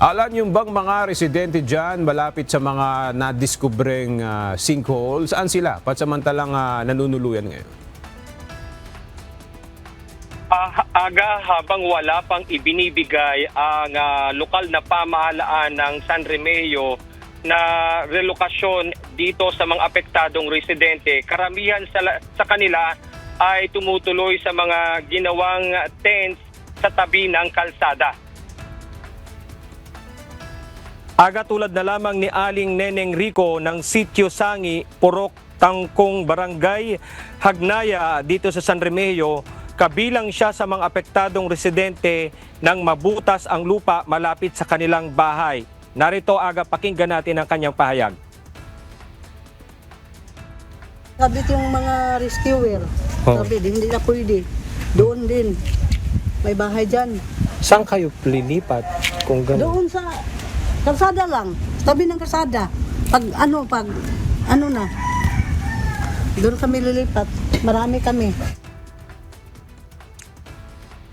Alam yung bang mga residente dyan malapit sa mga nadiskubreng ah, sinkhole? Saan sila? Pansamantalang uh, nanunuluyan ngayon. Ah, aga habang wala pang ibinibigay ang ah, lokal na pamahalaan ng San Remeo na relokasyon dito sa mga apektadong residente, karamihan sa, sa kanila ay tumutuloy sa mga ginawang tents sa tabi ng kalsada. Aga tulad na lamang ni Aling Neneng Rico ng Sitio Sangi, Purok, Tangkong, Barangay, Hagnaya dito sa San Remeo, kabilang siya sa mga apektadong residente nang mabutas ang lupa malapit sa kanilang bahay. Narito aga pakinggan natin ang kanyang pahayag. Sabi yung mga rescuer, Oh. sabi di, hindi na pwede. Doon din. May bahay dyan. Saan kayo lilipat kung Doon sa kalsada lang. Tabi ng kalsada. Pag ano, pag ano na. Doon kami lilipat. Marami kami.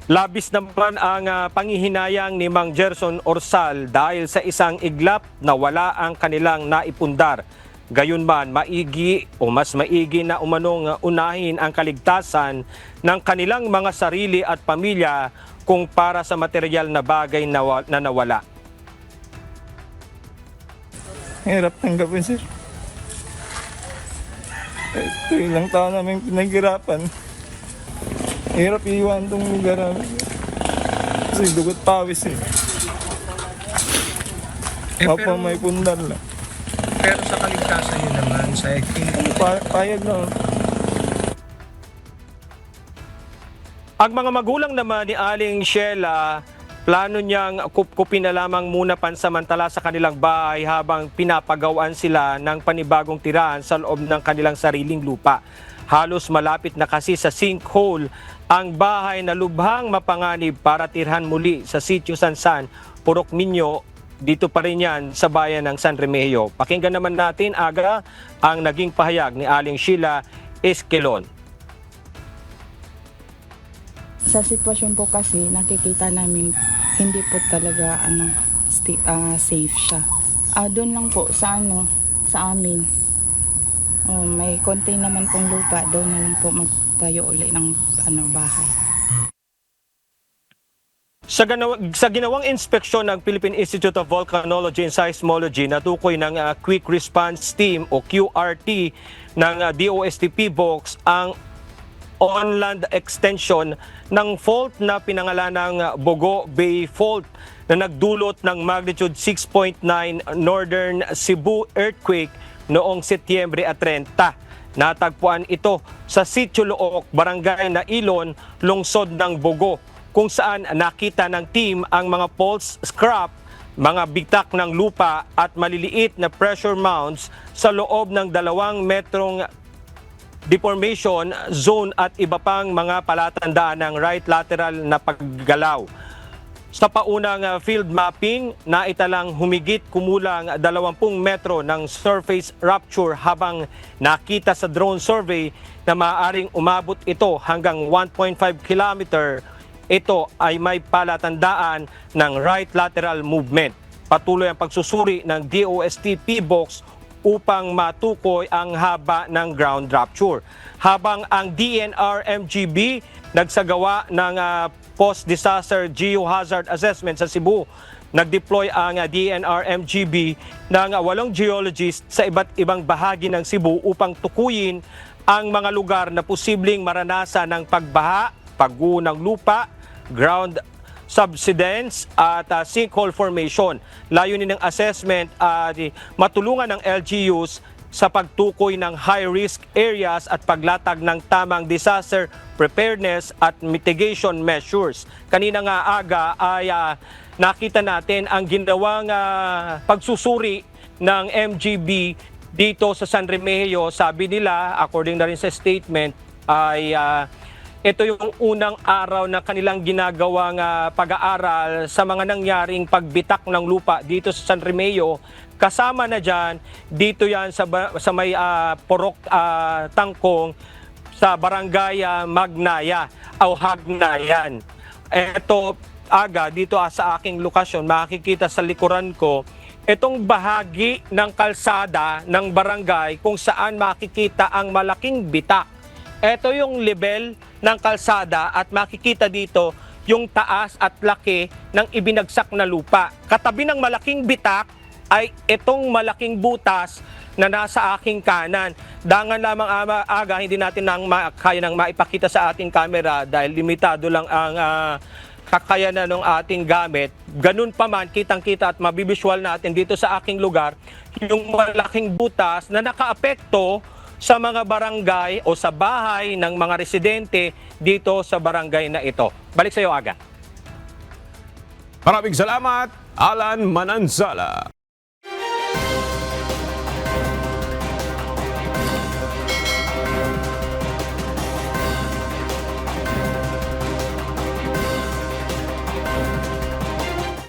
Labis naman ang ah, pangihinayang ni Mang Gerson Orsal dahil sa isang iglap na wala ang kanilang naipundar. Gayunman, maigi o mas maigi na umanong ah, unahin ang kaligtasan ng kanilang mga sarili at pamilya kung para sa material na bagay na, na nawala. Hirap tanggapin, sir. Ito ilang taon namin pinaghirapan. Hirap iwan tong lugar namin. Kasi dugot pawis eh. Papa may pundar lang. Pero sa kaligtasan nyo naman, sa Pa payag na. Ang mga magulang naman ni Aling Sheila, plano niyang kupkupin na lamang muna pansamantala sa kanilang bahay habang pinapagawaan sila ng panibagong tirahan sa loob ng kanilang sariling lupa. Halos malapit na kasi sa sinkhole ang bahay na lubhang mapanganib para tirhan muli sa sitio Sansan, Purok Minyo, dito pa rin yan sa bayan ng San Remigio. Pakinggan naman natin aga ang naging pahayag ni Aling Sheila Esquelon. Sa sitwasyon po kasi nakikita namin hindi po talaga ano sti- ah, safe siya. Ah doon lang po sa ano sa amin. Oh, may konti naman pong lupa doon na lang po magtayo uli ng ano bahay. Sa, ganaw- sa ginawang inspeksyon ng Philippine Institute of Volcanology and Seismology, natukoy ng ah, Quick Response Team o QRT ng ah, DOSTP box ang on-land extension ng fault na pinangalan ng Bogo Bay Fault na nagdulot ng magnitude 6.9 Northern Cebu earthquake noong Setyembre at 30. Natagpuan ito sa Sitio Look, Barangay na Ilon, lungsod ng Bogo, kung saan nakita ng team ang mga pulse scrap, mga bitak ng lupa at maliliit na pressure mounts sa loob ng dalawang metrong deformation zone at iba pang mga palatandaan ng right lateral na paggalaw. Sa paunang uh, field mapping, naitalang humigit kumulang 20 metro ng surface rupture habang nakita sa drone survey na maaaring umabot ito hanggang 1.5 kilometer. Ito ay may palatandaan ng right lateral movement. Patuloy ang pagsusuri ng DOST P-Box upang matukoy ang haba ng ground rupture. Habang ang DNR-MGB nagsagawa ng ah, post-disaster geohazard assessment sa Cebu, nag-deploy ang ah, DNR-MGB ng ah, walong geologists sa iba't ibang bahagi ng Cebu upang tukuyin ang mga lugar na posibleng maranasan ng pagbaha, pagguho ng lupa, ground subsidence at uh, sinkhole formation. Layunin ng assessment ay matulungan ng LGUs sa pagtukoy ng high-risk areas at paglatag ng tamang disaster preparedness at mitigation measures. Kanina nga aga ay ah, nakita natin ang ginawang ah, pagsusuri ng MGB dito sa San Remigio. Sabi nila, according na rin sa statement, ay ah, ito yung unang araw na kanilang ginagawang ah, pag-aaral sa mga nangyaring pagbitak ng lupa dito sa San Remeo. Kasama na dyan, dito yan sa, sa may ah, Porok ah, Tangkong sa Barangay ah, Magnaya o Hagnayan. Ito aga dito sa aking lokasyon, makikita sa likuran ko itong bahagi ng kalsada ng barangay kung saan makikita ang malaking bitak. Ito yung level ng kalsada at makikita dito yung taas at laki ng ibinagsak na lupa. Katabi ng malaking bitak ay itong malaking butas na nasa aking kanan. Dangan lamang ama, aga, hindi natin nang kaya nang maipakita sa ating camera dahil limitado lang ang ah, kakayanan ng ating gamit. Ganun pa man, kitang-kita at mabibisual natin dito sa aking lugar, yung malaking butas na nakaapekto sa mga barangay o sa bahay ng mga residente dito sa barangay na ito. Balik sa iyo, Aga. Maraming salamat, Alan Mananzala.